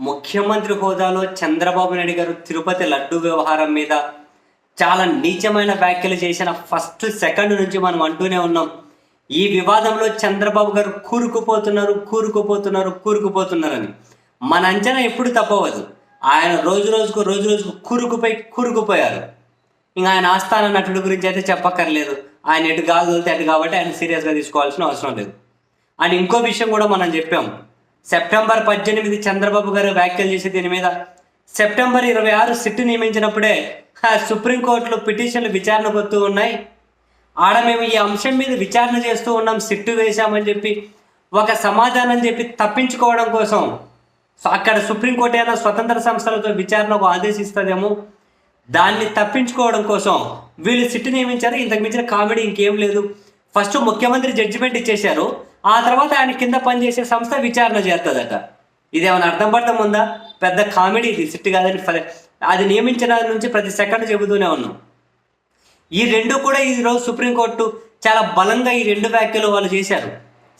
ముఖ్యమంత్రి హోదాలో చంద్రబాబు నాయుడు గారు తిరుపతి లడ్డు వ్యవహారం మీద చాలా నీచమైన వ్యాఖ్యలు చేసిన ఫస్ట్ సెకండ్ నుంచి మనం అంటూనే ఉన్నాం. ఈ వివాదంలో చంద్రబాబు గారు కూరుకుపోతున్నారు కూరుకుపోతున్నారు కూరుకుపోతున్నారని. మన అంచనా ఎప్పుడు తప్పవద్దు ఆయన రోజు రోజుకు రోజు రోజుకు కూరుకుపోయి కూరుకుపోయారు. ఇంకా ఆయన ఆస్థాన నటుడు గురించి అయితే చెప్పక్కర్లేదు. ఆయన ఎటు గాజు వెళ్తే అటు కాబట్టి ఆయన సీరియస్గా తీసుకోవాల్సిన అవసరం లేదు. అండ్ ఇంకో విషయం కూడా మనం చెప్పాం. సెప్టెంబర్ పద్దెనిమిది చంద్రబాబు గారు వ్యాఖ్యలు చేసే దీని మీద. సెప్టెంబర్ ఇరవై ఆరు సిట్టు నియమించినప్పుడే ఆ సుప్రీంకోర్టులో పిటిషన్లు విచారణకు వస్తూ ఉన్నాయి. ఆడ మేము ఈ అంశం మీద విచారణ చేస్తూ ఉన్నాం సిట్టు వేశామని చెప్పి. ఒక సమాధానం చెప్పి తప్పించుకోవడం కోసం సో అక్కడ సుప్రీంకోర్టు అయినా స్వతంత్ర సంస్థలతో విచారణకు ఆదేశిస్తుందేమో. దాన్ని తప్పించుకోవడం కోసం వీళ్ళు సిట్టు నియమించారు ఇంతకు మించిన కామెడీ ఇంకేం లేదు. ఫస్ట్ ముఖ్యమంత్రి జడ్జిమెంట్ ఇచ్చేశారు. ఆ తర్వాత ఆయన కింద పనిచేసే సంస్థ విచారణ చేస్తుందట. ఇదేమైనా అర్థం పడతాం ఉందా? పెద్ద కామెడీ ఇది సిట్టు కాదని అది నియమించిన నుంచి ప్రతి సెకండ్ చెబుతూనే ఉన్నాం. ఈ రెండు కూడా ఈరోజు సుప్రీంకోర్టు చాలా బలంగా ఈ రెండు వ్యాఖ్యలు వాళ్ళు చేశారు.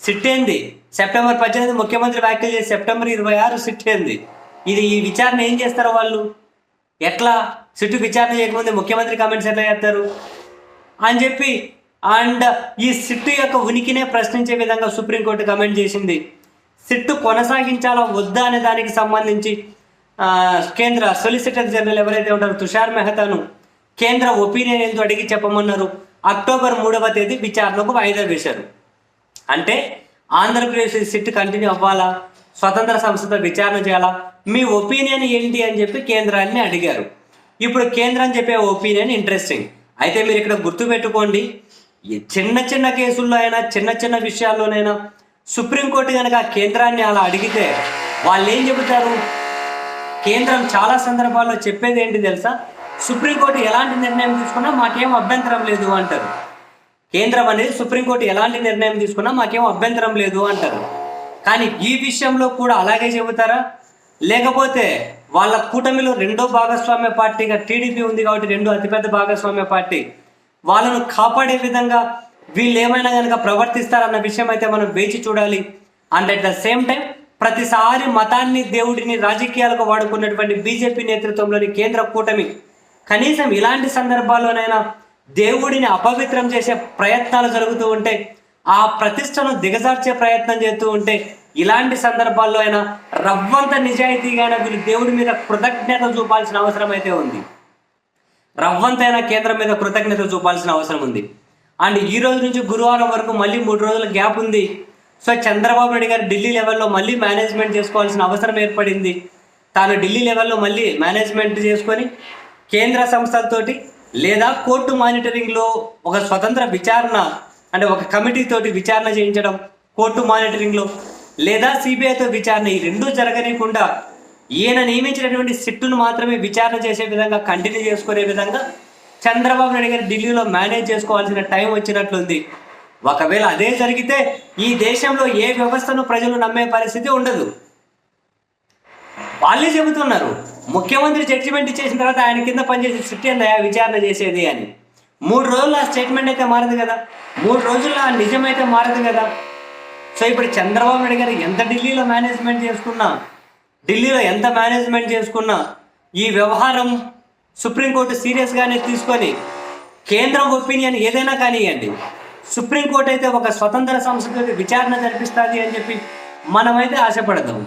సిట్ ఏంది? సెప్టెంబర్ పద్దెనిమిది ముఖ్యమంత్రి వ్యాఖ్యలు చేసి సెప్టెంబర్ ఇరవై ఆరు సిట్ ఏంది? ఇది ఈ విచారణ ఏం చేస్తారు వాళ్ళు? ఎట్లా? సిట్టు విచారణ చేయకముందే ముఖ్యమంత్రి కామెంట్స్ ఎట్లా చేస్తారు? అని చెప్పి అండ్ ఈ సిట్టు యొక్క ఉనికినే ప్రశ్నించే విధంగా సుప్రీంకోర్టు కమెంట్ చేసింది. సిట్టు కొనసాగించాలా వద్దా అనే దానికి సంబంధించి కేంద్ర సొలిసిటర్ జనరల్ ఎవరైతే ఉంటారో తుషార్ మెహతాను కేంద్ర ఒపీనియన్ ఏంటో అడిగి చెప్పమన్నారు. అక్టోబర్ మూడవ తేదీ విచారణకు వాయిదా వేశారు. అంటే ఆంధ్రప్రదేశ్ సిట్ కంటిన్యూ అవ్వాలా? స్వతంత్ర సంస్థతో విచారణ చేయాలా? మీ ఒపీనియన్ ఏంటి అని చెప్పి కేంద్రాన్ని అడిగారు. ఇప్పుడు కేంద్రం చెప్పే ఒపీనియన్ ఇంట్రెస్టింగ్ అయితే మీరు ఇక్కడ గుర్తుపెట్టుకోండి. చిన్న చిన్న కేసుల్లో అయినా చిన్న చిన్న విషయాల్లోనైనా సుప్రీంకోర్టు కనుక కేంద్రాన్ని అలా అడిగితే వాళ్ళు ఏం చెబుతారు? కేంద్రం చాలా సందర్భాల్లో చెప్పేది ఏంటి తెలుసా? సుప్రీంకోర్టు ఎలాంటి నిర్ణయం తీసుకున్నా మాకేం అభ్యంతరం లేదు అంటారు. కేంద్రం అనేది సుప్రీంకోర్టు ఎలాంటి నిర్ణయం తీసుకున్నా మాకేం అభ్యంతరం లేదు అంటారు. కానీ ఈ విషయంలో కూడా అలాగే చెబుతారా? లేకపోతే వాళ్ళ కూటమిలో రెండో భాగస్వామ్య పార్టీగా టీడీపీ ఉంది కాబట్టి రెండో అతిపెద్ద భాగస్వామ్య పార్టీ వాళ్ళను కాపాడే విధంగా వీళ్ళు ఏమైనా కనుక ప్రవర్తిస్తారన్న విషయం అయితే మనం వేచి చూడాలి. And at the same time ప్రతిసారి మతాన్ని దేవుడిని రాజకీయాలకు వాడుకున్నటువంటి బీజేపీ నేతృత్వంలోని కేంద్ర కూటమి కనీసం ఇలాంటి సందర్భాల్లోనైనా దేవుడిని అపవిత్రం చేసే ప్రయత్నాలు జరుగుతూ ఉంటే ఆ ప్రతిష్టను దిగజార్చే ప్రయత్నం చేస్తూ ఉంటే ఇలాంటి సందర్భాల్లో అయినా రవ్వంత నిజాయితీగా అయినా వీళ్ళు దేవుడి మీద కృతజ్ఞత చూపాల్సిన అవసరం అయితే ఉంది. రవ్వంతైనా కేంద్రం మీద కృతజ్ఞత చూపాల్సిన అవసరం ఉంది. అండ్ ఈ రోజు నుంచి గురువారం వరకు మళ్ళీ మూడు రోజుల గ్యాప్ ఉంది. సో చంద్రబాబు నాయుడు గారు ఢిల్లీ లెవెల్లో మళ్ళీ మేనేజ్మెంట్ చేసుకోవాల్సిన అవసరం ఏర్పడింది. తాను ఢిల్లీ లెవెల్లో మళ్ళీ మేనేజ్మెంట్ చేసుకొని కేంద్ర సంస్థలతోటి లేదా కోర్టు మానిటరింగ్లో ఒక స్వతంత్ర విచారణ అంటే ఒక కమిటీ తోటి విచారణ చేయించడం కోర్టు మానిటరింగ్లో లేదా సిబిఐతో విచారణ ఈ రెండూ జరగనీయకుండా ఈయన నియమించినటువంటి సిట్టును మాత్రమే విచారణ చేసే విధంగా కంటిన్యూ చేసుకునే విధంగా చంద్రబాబు నాయుడు గారు ఢిల్లీలో మేనేజ్ చేసుకోవాల్సిన టైం వచ్చినట్లుంది. ఒకవేళ అదే జరిగితే ఈ దేశంలో ఏ వ్యవస్థను ప్రజలు నమ్మే పరిస్థితి ఉండదు. వాళ్ళే చెబుతున్నారు ముఖ్యమంత్రి జడ్జిమెంట్ ఇచ్చేసిన తర్వాత ఆయన కింద పనిచేసే సిట్ ఏందయ్యా విచారణ చేసేది అని. మూడు రోజులు ఆ స్టేట్మెంట్ అయితే మారదు కదా. మూడు రోజుల్లో ఆ నిజమైతే మారదు కదా. సో ఇప్పుడు చంద్రబాబు నాయుడు గారు ఎంత ఢిల్లీలో మేనేజ్మెంట్ చేసుకున్నా ఢిల్లీలో ఎంత మేనేజ్మెంట్ చేసుకున్నా ఈ వ్యవహారం సుప్రీంకోర్టు సీరియస్గానే తీసుకొని కేంద్రం ఒపీనియన్ ఏదైనా కానివ్వండి సుప్రీంకోర్టు అయితే ఒక స్వతంత్ర సంస్థకి విచారణ జరిపిస్తుంది అని చెప్పి మనమైతే ఆశపడదాం